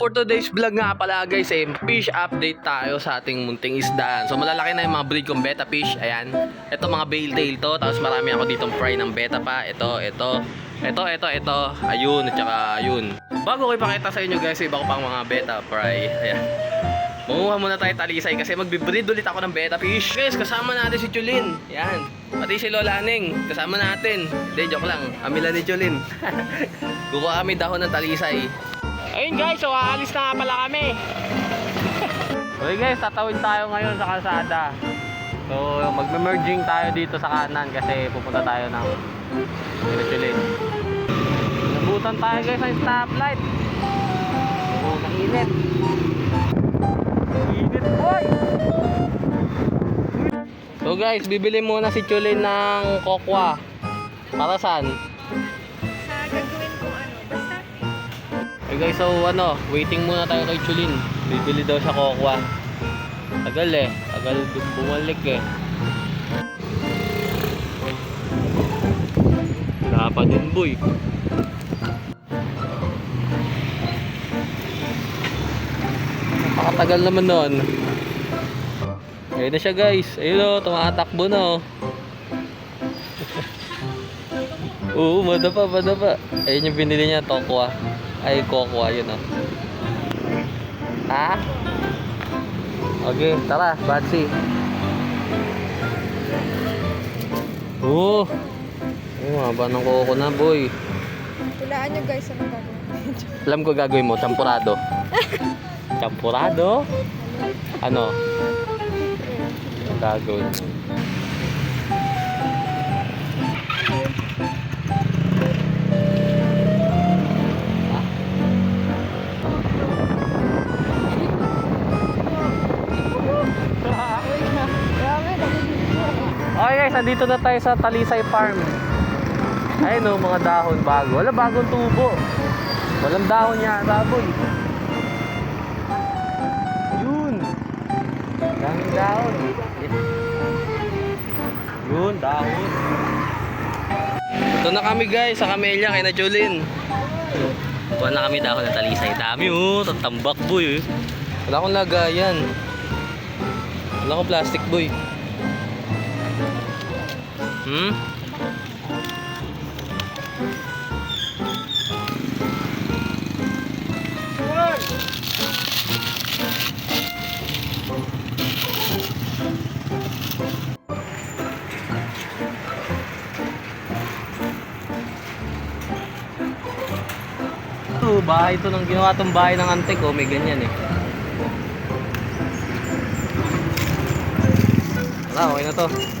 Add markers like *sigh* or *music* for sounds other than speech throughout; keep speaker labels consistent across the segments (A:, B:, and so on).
A: for today's vlog nga pala guys, eh, fish update tayo sa ating munting isdaan. So malalaki na yung mga breed kong beta fish. Ayan. Ito mga bale tail to. Tapos marami ako ditong fry ng beta pa. Ito, ito. Ito, ito, ito. Ayun, at saka ayun. Bago ko ipakita sa inyo guys, iba ko pang mga beta fry. Ayan. Manguha muna tayo talisay kasi magbe-breed ulit ako ng beta fish. Guys, kasama natin si Chulin. Yan. Pati si Lola Aning. Kasama natin. Hindi, joke lang. Amila ni Chulin. Kukuha *laughs* kami dahon ng talisay. Ayun guys, so aalis na pala kami. *laughs* okay guys, tatawid tayo ngayon sa kalsada. So, magme-merging tayo dito sa kanan kasi pupunta tayo ng Chulin. Nabutan tayo guys ng stoplight. Oh, mainit. Init boy! So guys, bibili muna si Chulin ng kokwa. Para saan? Okay guys, so ano, waiting muna tayo kay Chulin. Bibili daw siya kokwa. Tagal eh. Tagal bu- bumalik eh. Wala din boy. Napakatagal naman nun. Ayun na siya guys. Ayun o, tumatakbo na oh. *laughs* Oo, madapa, madapa. Ayun yung binili niya, tokwa. Ay, kokwa, yun oh. Ha? Okay, tara, Batsy. Oo. Ay, mahaba ng koko na, boy.
B: tulaan nyo guys ano gagawin.
A: Alam ko gagawin mo, champurado. *laughs* champurado? Ano? Ang gagawin.
B: Grabe,
A: Okay guys, nandito na tayo sa Talisay Farm. Ayun o, mga dahon bago. Wala bagong tubo. Walang dahon niya, boy. Yun. Daming dahon. Yun, dahon. Ito na kami guys, sa Camellia, kay na Julin. Kuha na kami dahon ng Talisay. Dami oh, tatambak boy. eh. Wala akong lagayan. Wala akong plastic boy. Hmm? Ito, bahay ito nang ginawa tong bahay ng antik oh, may ganyan eh. Wala, okay na to.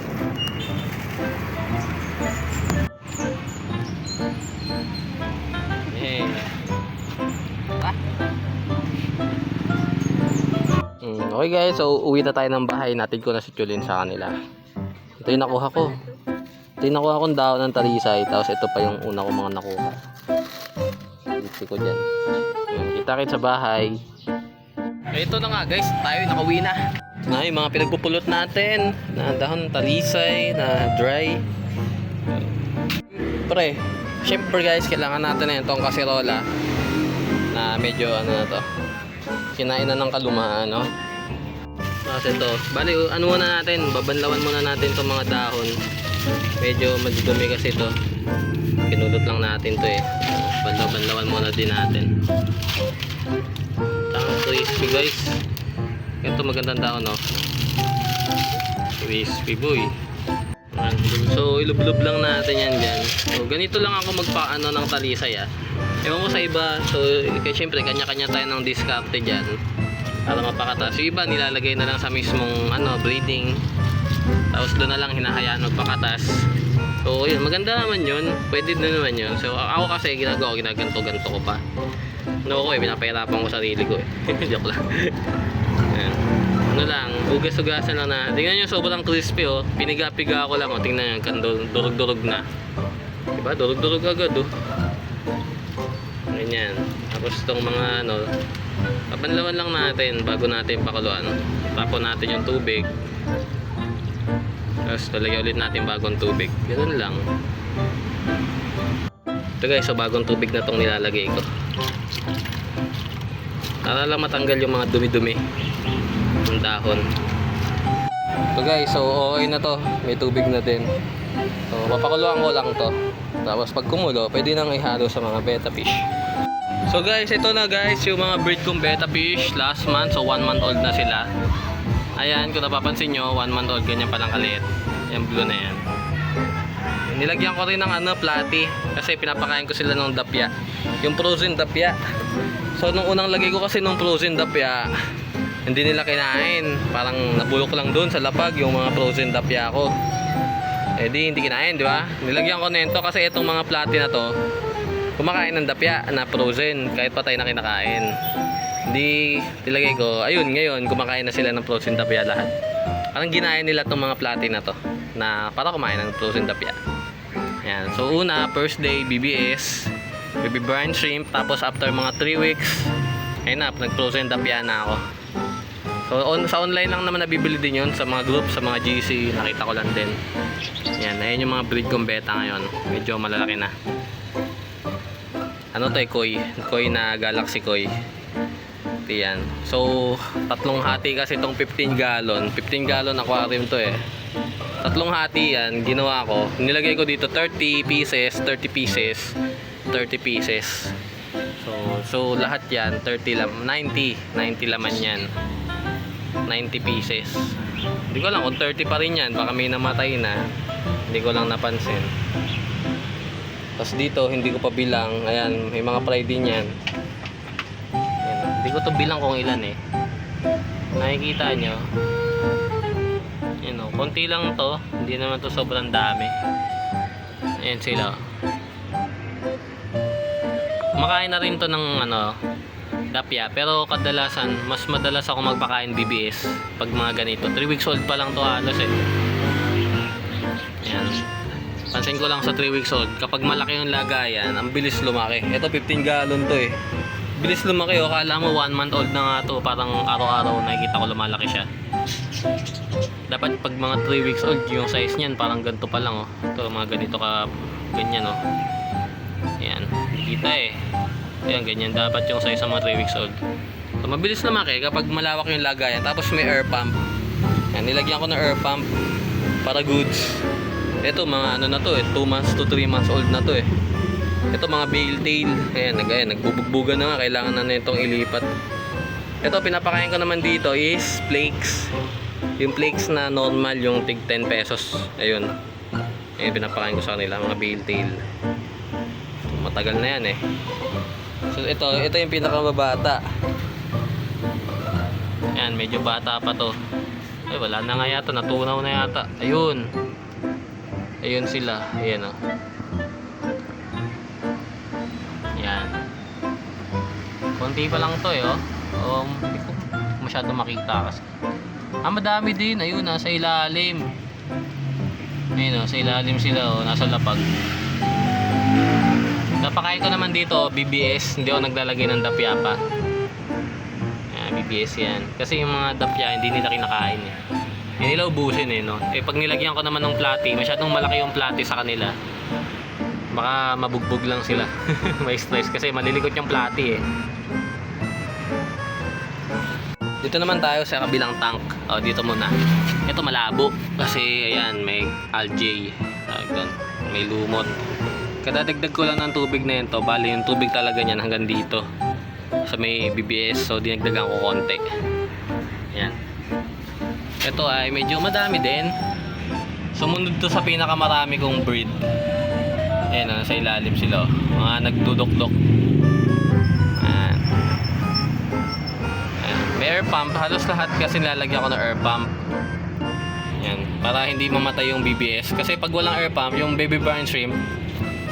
A: Okay guys, so uwi na tayo ng bahay. Natin ko na si Chulin sa kanila. Ito yung nakuha ko. Ito yung nakuha kong daon ng talisay. Tapos ito pa yung una ko mga nakuha. Iti ko dyan. Kita kita sa bahay. Ito na nga guys, tayo nakauwi na. Ito na yung mga pinagpupulot natin. Na dahon ng talisay, na dry. Pre, syempre guys, kailangan natin na itong kasirola na medyo ano na to. Kinain na ng kalumaan, no? Tapos ito, bali ano muna natin, babanlawan muna natin itong mga dahon. Medyo madudumi kasi ito. Pinulot lang natin to eh. Banlaw-banlawan muna din natin. Tapos crispy guys. Ito magandang dahon, no? Crispy boy. So, ilublob lang natin yan dyan. So, ganito lang ako magpaano ng talisay ah. Ewan ko sa iba, so, kaya syempre, kanya-kanya tayo ng diskarte dyan. Para mapakatas. Yung iba, nilalagay na lang sa mismong, ano, breeding. Tapos doon na lang hinahayaan magpakatas. So, yun, maganda naman yun. Pwede din naman yun. So, ako kasi, ginagawa ginaganto-ganto ko pa. No, ko eh, pinapahirapan ko sarili ko eh. *laughs* Joke lang. Ayan. Ano lang, ugas-ugasan lang na. Tingnan nyo, sobrang crispy oh. Piniga-piga ko lang oh. Tingnan nyo, durog-durog na. Diba? Durog-durog agad oh. Ganyan. Tapos itong mga ano, papanlawan lang natin bago natin pakuluan. Tapon natin yung tubig. Tapos talagyan ulit natin bagong tubig. Ganun lang. Ito guys, so bagong tubig na tong nilalagay ko. Para lang matanggal yung mga dumi-dumi ng dahon. So guys, so okay na to. May tubig na din. So papakuluan ko lang to. Tapos pag kumulo, pwede nang ihalo sa mga betta fish. So guys, ito na guys yung mga breed kong betta fish last month. So 1 month old na sila. Ayan, kung napapansin nyo, 1 month old, ganyan palang kaliit. Yung blue na yan. Nilagyan ko rin ng ano, platy. Kasi pinapakain ko sila ng dapya. Yung frozen dapya. So nung unang lagay ko kasi nung frozen dapya, hindi nila kinain. Parang nabulok lang doon sa lapag yung mga frozen dapya ko. Eh di hindi kinain, di ba? Nilagyan ko nito kasi itong mga platy na to, kumakain ng dapya na frozen kahit patay na kinakain. Hindi nilagay ko, ayun ngayon kumakain na sila ng frozen dapya lahat. Parang ginain nila itong mga platy na to na para kumain ng frozen dapya. Ayan. So una, first day BBS, baby brine shrimp, tapos after mga 3 weeks, ayun na, nag-frozen dapya na ako. So on, sa online lang naman nabibili din yun sa mga group, sa mga GC, nakita ko lang din. Yan, ayan yung mga breed kong beta ngayon. Medyo malalaki na. Ano to eh, koi. Koi na Galaxy Koi. Ito yan. So, tatlong hati kasi itong 15 gallon. 15 gallon aquarium to eh. Tatlong hati yan, ginawa ko. Nilagay ko dito 30 pieces, 30 pieces, 30 pieces. So, so lahat yan, 30 lam 90, 90 laman yan. 90 pieces. Hindi ko lang kung 30 pa rin yan, baka may namatay na. Hindi ko lang napansin. Tapos dito, hindi ko pa bilang. Ayan, may mga fry din yan. Ayan. Hindi ko to bilang kung ilan eh. Nakikita nyo. Ayan o, konti lang to. Hindi naman to sobrang dami. Ayan sila. Kumakain na rin to ng ano, dapya. Pero kadalasan, mas madalas ako magpakain BBS pag mga ganito. 3 weeks old pa lang to halos eh. Ayan. Pansin ko lang sa 3 weeks old, kapag malaki yung lagayan, ang bilis lumaki. Ito 15 gallon to eh. Bilis lumaki oh, kala mo 1 month old na nga to, parang araw-araw nakikita ko lumalaki siya. Dapat pag mga 3 weeks old, yung size niyan parang ganito pa lang oh. Ito mga ganito ka ganyan oh. Ayan, kita eh. Ayan, ganyan dapat yung size ng mga 3 weeks old. So, mabilis lumaki kapag malawak yung lagayan. Tapos may air pump. Ayan, nilagyan ko ng air pump para goods. Ito mga ano na to eh, 2 months to 3 months old na to eh. Ito mga bale tail. Ayan, nag, ayan nagbubugbugan na nga. Kailangan na nitong ilipat. Ito, pinapakain ko naman dito is flakes. Yung flakes na normal, yung tig 10 pesos. Ayun. Ayan, pinapakain ko sa kanila, mga bale tail. Matagal na yan eh. So, ito, ito yung pinakamabata. Ayan, medyo bata pa to. Ay, wala na nga yata. Natunaw na yata. Ayun. Ayun sila. Ayan o. Ayan. Konti pa lang to eh oh. Um, hindi ko masyado makita kasi. Ah, madami din. Ayun, nasa ilalim. Ayun oh, sa ilalim sila oh. Nasa lapag. Napakain ko naman dito, BBS. Hindi ako naglalagay ng dapya pa. BBS yan. Kasi yung mga dapya, hindi nila kinakain eh. Hindi nila ubusin eh, no? Eh, pag nilagyan ko naman ng platy, masyadong malaki yung platy sa kanila. Baka mabugbog lang sila. *laughs* May stress kasi malilikot yung platy eh. Dito naman tayo sa kabilang tank. O, dito muna. Ito malabo. Kasi, ayan, may algae. Doon. May lumot. Kadadagdag ko lang ng tubig na yun to. Bali, yung tubig talaga niyan hanggang dito. Sa may BBS. So, dinagdagan ko konti. Ayan. Ito ay medyo madami din. Sumunod to sa pinakamarami kong breed. Ayan, ah, sa ilalim sila. oh. Mga nagdudok-dok. Ayan. May air pump. Halos lahat kasi nilalagyan ko ng air pump. Ayan. Para hindi mamatay yung BBS. Kasi pag walang air pump, yung baby brine shrimp,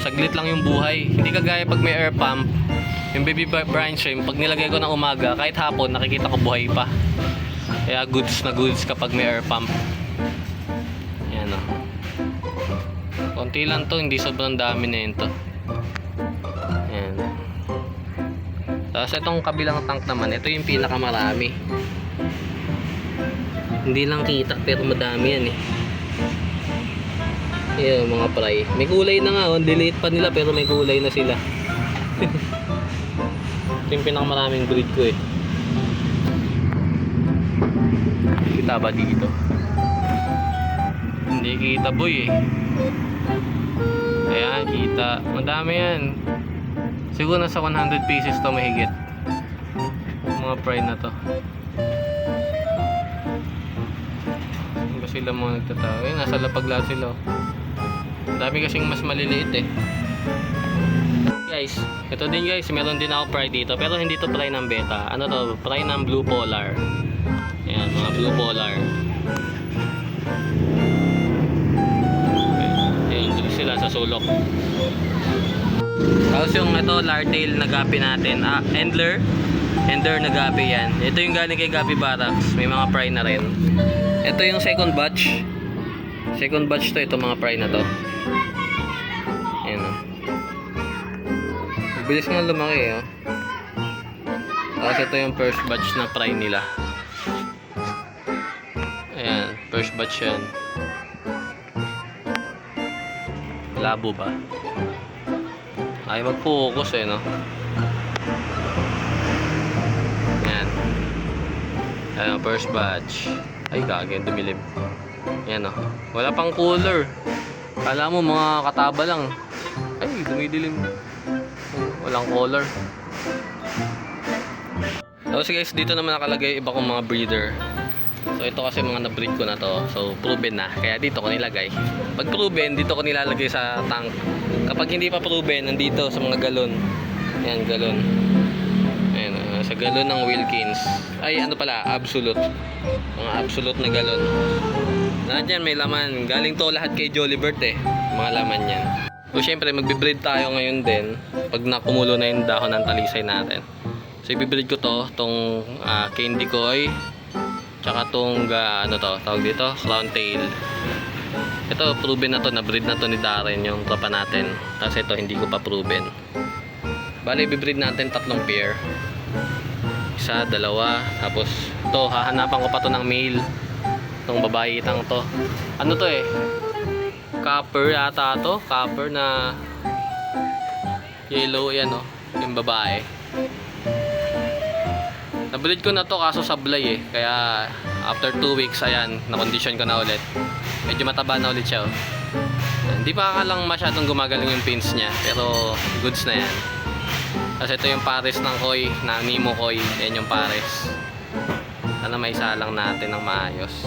A: saglit lang yung buhay. Hindi kagaya pag may air pump, yung baby brine shrimp, pag nilagay ko ng umaga, kahit hapon, nakikita ko buhay pa. Kaya goods na goods kapag may air pump. Yan o. Konti lang to, hindi sobrang dami na yun to. Yan. Tapos itong kabilang tank naman, ito yung pinakamarami. Hindi lang kita, pero madami yan eh. Yan, mga fry. May kulay na nga, oh. delete pa nila pero may kulay na sila. *laughs* ito yung pinakamaraming breed ko eh. Kita ba dito? Hindi kita boy eh. Ayan, kita. Madami yan. Siguro nasa 100 pieces to mahigit. Mga fry na to. Ba sila mga nagtatawa? Eh, nasa lapag lahat sila. oh. Dami kasing mas maliliit eh. Guys, ito din guys, meron din ako fry dito. Pero hindi to fry ng beta. Ano to? Fry ng blue polar. Mga blue polar. Ayan, doon sila sa sulok. Tapos yung ito, lartail na gapi natin. Ah, Endler. Endler na gapi yan. Ito yung galing kay Gapi Barracks. May mga fry na rin. Ito yung second batch. Second batch to, ito mga fry na to. Ayan o. Bilis nga lumaki oh. Tapos ito yung first batch na fry nila. First batch yan. Labo ba? Ay mag-focus eh, no? Ayan. Ayan, first batch. Ay, gagawin, dumilim. Ayan, no? Wala pang cooler. Kala mo mga kataba lang. Ay, dumidilim. Walang color. Tapos guys, dito naman nakalagay iba kong mga breeder. So ito kasi mga na-breed ko na to. So proven na. Kaya dito ko nilagay. Pag proven, dito ko nilalagay sa tank. Kapag hindi pa proven, nandito sa mga galon. Ayan, galon. Ayan, ah, sa galon ng Wilkins. Ay, ano pala, absolute. Mga absolute na galon. Lahat may laman. Galing to lahat kay Jollibert eh. Mga laman yan. So syempre, magbe-breed tayo ngayon din. Pag nakumulo na yung dahon ng talisay natin. So ibibreed ko to, tong ah, candy koi, tsaka tong ah, ano to, tawag dito, crown tail. Ito, proven na to, na-breed na to ni Darren, yung tropa natin. Tapos ito, hindi ko pa proven. Bali, ibibreed natin tatlong pair. Isa, dalawa, tapos to, hahanapan ko pa to ng male. Itong babae itang to. Ano to eh? Copper yata to, copper na yellow yan oh, yung babae. Nabreed ko na to kaso sablay eh. Kaya after 2 weeks, ayan, na-condition ko na ulit. Medyo mataba na ulit siya. oh. Hindi pa lang masyadong gumagaling yung pins niya. Pero goods na yan. Kasi ito yung pares ng koi, na Nemo koi. Yan yung pares. Sana may isa lang natin ng maayos.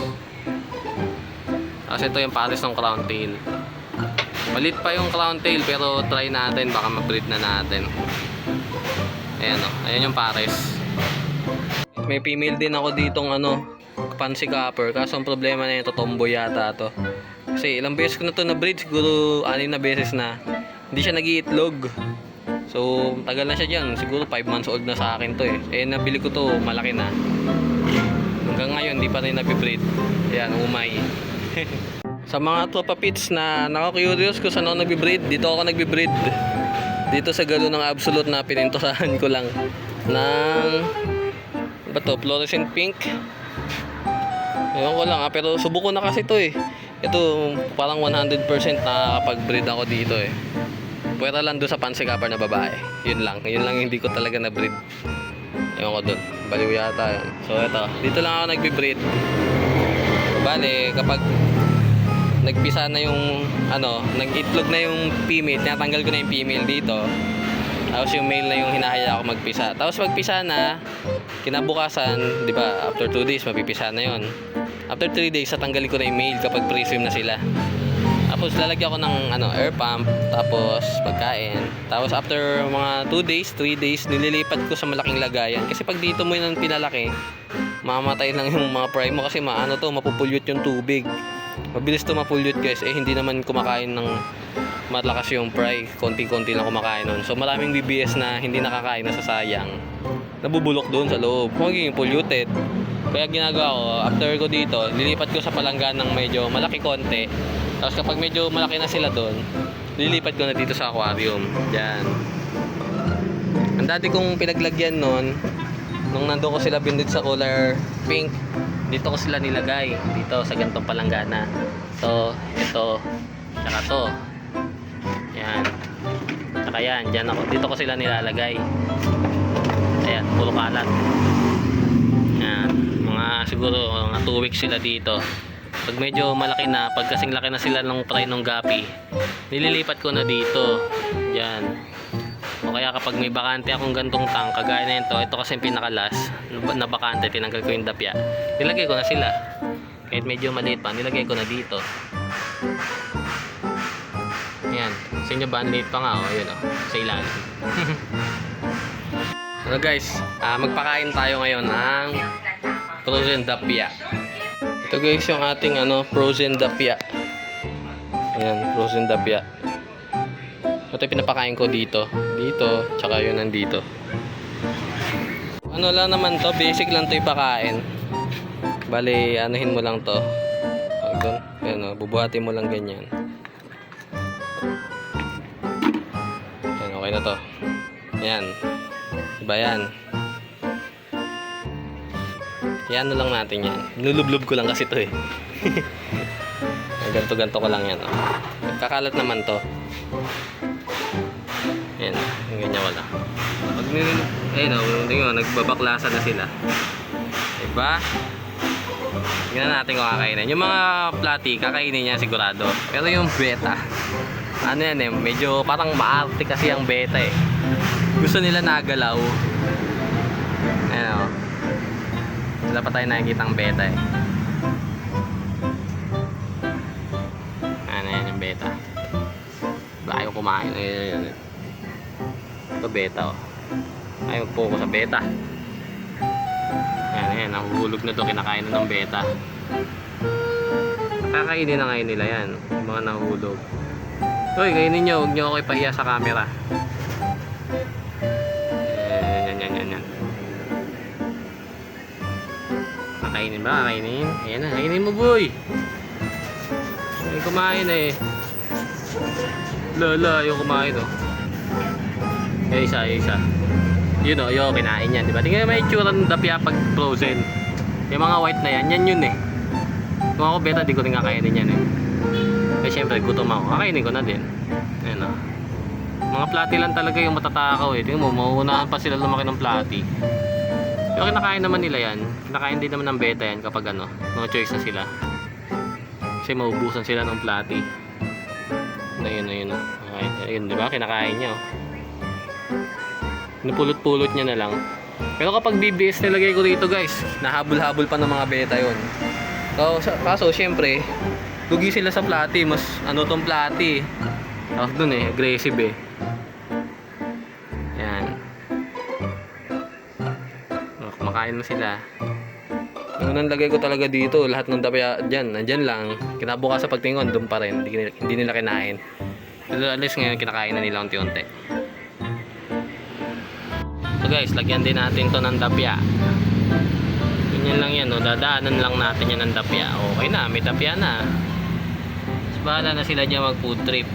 A: Kasi ito yung pares ng crown tail. Malit pa yung crown tail pero try natin baka ma-breed na natin. Ayan o, ayan yung pares. May female din ako ditong ano, fancy copper. Kaso ang problema na ito, tomboy yata to. Kasi ilang beses ko na to na-breed, siguro anim na beses na. Hindi siya nag-iitlog. So, tagal na siya dyan. Siguro 5 months old na sa akin to eh. Eh, nabili ko to, malaki na. Hanggang ngayon, hindi pa rin nabibreed. Ayan, umay. *laughs* sa mga tropa pits na nakaka-curious kung saan ako nagbe-breed, dito ako nagbe-breed. Dito sa galo ng absolute na pinintosahan ko lang ng ba to, fluorescent pink. Ewan ko lang ah, pero subuko na kasi to eh. Ito parang 100% nakakapag-breed ako dito eh. Pwera lang doon sa pansikapar na babae. Yun lang. Yun lang hindi ko talaga na-breed. Ewan ko doon. Baliw yata yun. So ito, dito lang ako nagbe-breed. Bale, kapag nagpisa na yung ano, nag-itlog na yung female, tinatanggal ko na yung female dito. Tapos yung male na yung hinahaya ako magpisa. Tapos magpisa na, kinabukasan, di ba, after 2 days, mapipisa na yon. After 3 days, tatanggalin ko na yung male kapag pre-swim na sila. Tapos lalagyan ko ng ano, air pump, tapos pagkain. Tapos after mga 2 days, 3 days, nililipat ko sa malaking lagayan. Kasi pag dito mo yun pinalaki, mamatay lang yung mga prime mo kasi maano to, mapupulyot yung tubig. Mabilis to mapulyot guys. Eh hindi naman kumakain ng malakas yung fry. Konti-konti lang kumakain nun. So maraming BBS na hindi nakakain na sasayang. Nabubulok doon sa loob. Magiging polluted. Kaya ginagawa ko, after ko dito, lilipat ko sa palanggan ng medyo malaki konti. Tapos kapag medyo malaki na sila doon, lilipat ko na dito sa aquarium. Diyan. Ang dati kong pinaglagyan noon, nung nandun ko sila bindid sa color pink, dito ko sila nilagay. Dito sa gantong palanggana. So, ito, tsaka to. Yan. Tsaka yan, dyan ako. Dito ko sila nilalagay. Ayan, puro kalat. Yan. Mga siguro mga 2 weeks sila dito. Pag medyo malaki na, pag kasing laki na sila ng fry ng gapi, nililipat ko na dito. Yan. O kaya kapag may bakante akong gantong tank, kagaya na ito, ito kasi yung pinakalas na bakante, tinanggal ko yung dapya. Nilagay ko na sila. Kahit medyo maliit pa, nilagay ko na dito. Yan. Sa inyo ba, liit pa nga, oh, yun, oh, sa ilalim. *laughs* Ano guys, ah, magpakain tayo ngayon ng frozen dapya. Ito guys yung ating ano, frozen dapya. Ayan, frozen dapya. Ito pinapakain ko dito. Dito, tsaka yun nandito. Ano lang naman to, basic lang to ipakain. Bali, anuhin mo lang to. Pag doon, ayan o, bubuhatin mo lang ganyan. Ayan, okay na to. Ayan. Diba yan? Yan na lang natin yan. Nilublob ko lang kasi to eh. *laughs* Ganto-ganto ko lang yan. Oh. Kakalat naman to. Yan. Yung ganyan wala. Pag nilulub... Ayun oh. Tingnan mo. Nagbabaklasa na sila. Diba? Tingnan natin kung kakainin. Yung mga plati, kakainin niya sigurado. Pero yung beta, ano yan eh, medyo parang maarte kasi ang beta eh. Gusto nila nagalaw. Ayan o. Wala pa tayo nakikita ang beta eh. Ano yan yung beta. Ayaw kumain. Ayan, ayan, ayan. Ito beta o. Ayaw po ko sa beta. Ayan, ayan. Nahuhulog na to. Kinakain na ng beta. Kakainin na ngayon nila yan. Yung mga nahuhulog. Uy, kainin nyo. Huwag nyo ako ipahiya sa camera. Yan, yan, yan, yan, yan. Kakainin ba? Kakainin? Ayan na, kainin mo boy! Ay, kumain eh. Lala, ayaw kumain oh. Yung isa, yung isa. Yun oh, yung kinain yan, di ba? Tingnan yung itsura ng dapya pag frozen. Yung mga white na yan, yan yun eh. Kung ako beta, di ko rin kakainin yan eh. Eh syempre, gutom ako. Kakainin ko na din. Ayan oh. Mga plati lang talaga yung matatakaw eh. Tingnan mo, mauunahan pa sila lumaki ng plati. Pero kinakain naman nila yan. Kinakain din naman ng beta yan kapag ano, no choice na sila. Kasi maubusan sila ng plati. Na yun, na yun. Okay. Ayun, di ba? Kinakain niya. Oh. Napulot-pulot niya na lang. Pero kapag BBS nilagay ko dito guys, nahabol-habol pa ng mga beta yon. So, kaso syempre, lugi sila sa plati. Mas ano tong plati. Tapos dun eh, aggressive eh. Yan. Oh, kumakain na sila. Yung unang lagay ko talaga dito, lahat ng dapya dyan, nandyan lang. Kinabukas sa pagtingin, doon pa rin. Hindi, hindi nila kinain. Pero least ngayon, kinakain na nila unti-unti. So guys, lagyan din natin to ng dapya. Ganyan lang yan, no? dadaanan lang natin yan ng dapya. Okay na, may dapya na. Mas bahala na sila dyan mag food trip.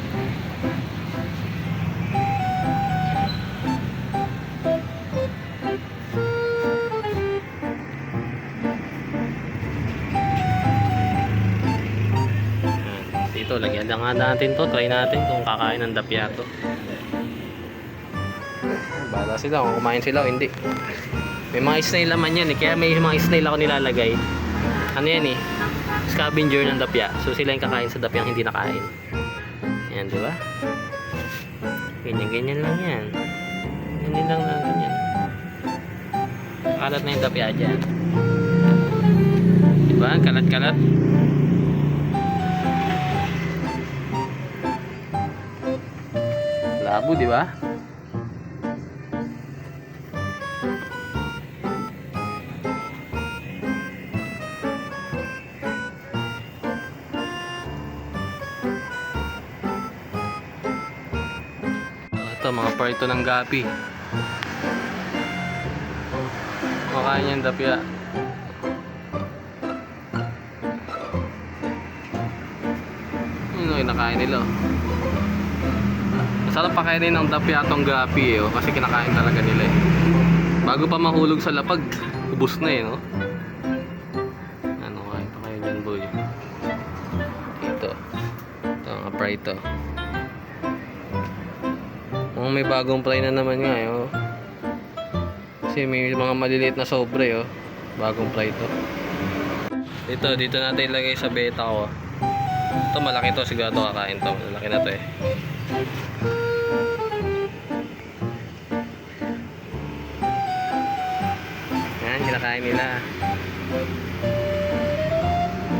A: Dito, lagyan lang natin to. Try natin kung kakain ng dapya to. Bahala sila kung kumain sila o hindi. May mga snail naman yan eh. Kaya may mga snail ako nilalagay. Ano yan eh? Scavenger ng dapya. So sila yung kakain sa dapyang hindi nakain. Yan, di ba? Ganyan-ganyan lang yan. Ganyan lang natin yan. Kalat na yung dapya dyan. Di ba? Kalat-kalat. Labo, di ba? Ito, ng gapi. Makain yung dapya. Yun o, nakain nila. oh. Masarap pakainin ng dapya tong gapi eh, oh, kasi kinakain talaga nila eh. Bago pa mahulog sa lapag, *laughs* ubos na eh, no? Ano, kain pa kayo dyan, boy. Ito. Ito, mga prito. Oh, may bagong fry na naman nga eh, oh. Kasi may mga maliliit na sobre, oh. Bagong fry to. Dito, dito natin ilagay sa beta ko. Ito malaki to, sigurado kakain to. Malaki na to eh. Yan, kinakain nila.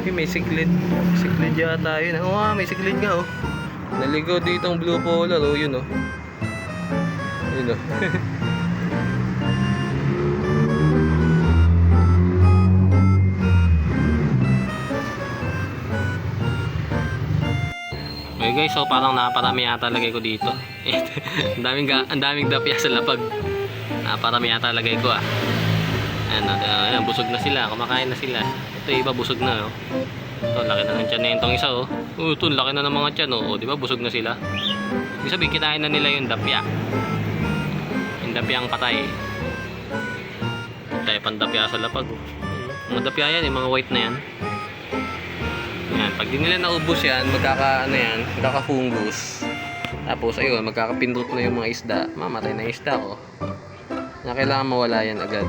A: Okay, may siklid. Siklid yata yun. Oo nga, may siklid nga oh. Naligaw dito ang blue polar oh, yun oh. Yun *laughs* oh. Okay guys, so parang naparami yata lagay ko dito. *laughs* ang daming ang daming dapya sa lapag. Naparami yata lagay ko ah. Ayan, uh, ayan, busog na sila, kumakain na sila. Ito iba busog na oh. Ito, laki na ng tiyan na itong isa oh. Oh, ito, laki na ng mga tiyan oh. oh di ba busog na sila? Ibig sabihin, kinain na nila yung dapya. Yung dapya ang patay. Tayo pandapya sa lapag oh. Mga dapya yan, yung mga white na yan. Yan, pag di nila naubos yan, magkaka, ano yan, magkaka-fungus. Tapos, ayun, magkakapindot na yung mga isda. Mamatay na yung isda ko. Na kailangan mawala yan agad.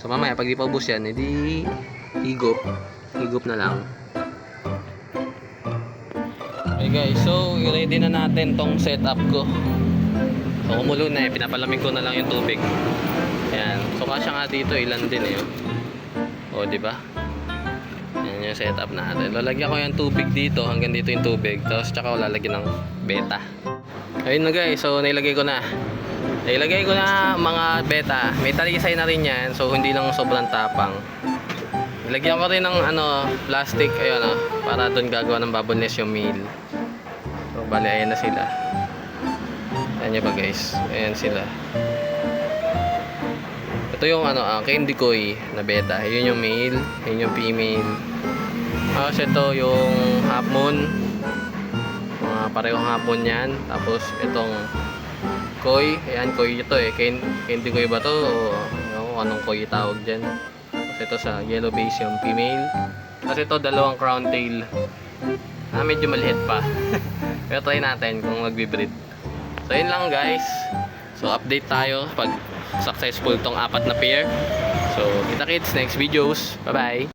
A: So, mamaya, pag di pa ubos yan, edi higop. Higop na lang. Okay guys, so, i-ready na natin tong setup ko. So, kumulo na eh. Pinapalamig ko na lang yung tubig. Ayan. So, kasya nga dito, ilan din eh. O, di ba? Yan yung setup natin. Lalagyan ko yung tubig dito, hanggang dito yung tubig. Tapos tsaka ko lalagyan ng beta. Ayun na guys, so nailagay ko na. Nailagay ko na mga beta. May talisay na rin yan, so hindi lang sobrang tapang. Nilagyan ko rin ng ano, plastic, ayun ah, para doon gagawa ng bubble nest yung meal. So bali, ayan na sila. Ayan nyo ba guys? Ayan sila. Ito yung ano, ah, candy koi na beta. Yun yung male, yun yung female. Tapos ito yung half moon. Mga parehong half moon yan. Tapos itong koi. Ayan, koi ito eh. Can- Candy koi ba to? O ano, anong koi tawag dyan. Tapos ito sa yellow base yung female. Tapos ito dalawang crown tail. Ah, medyo maliit pa. *laughs* Pero try natin kung magbe-breed. So yun lang guys. So update tayo pag successful tong apat na pair. So kita kits next videos. Bye bye.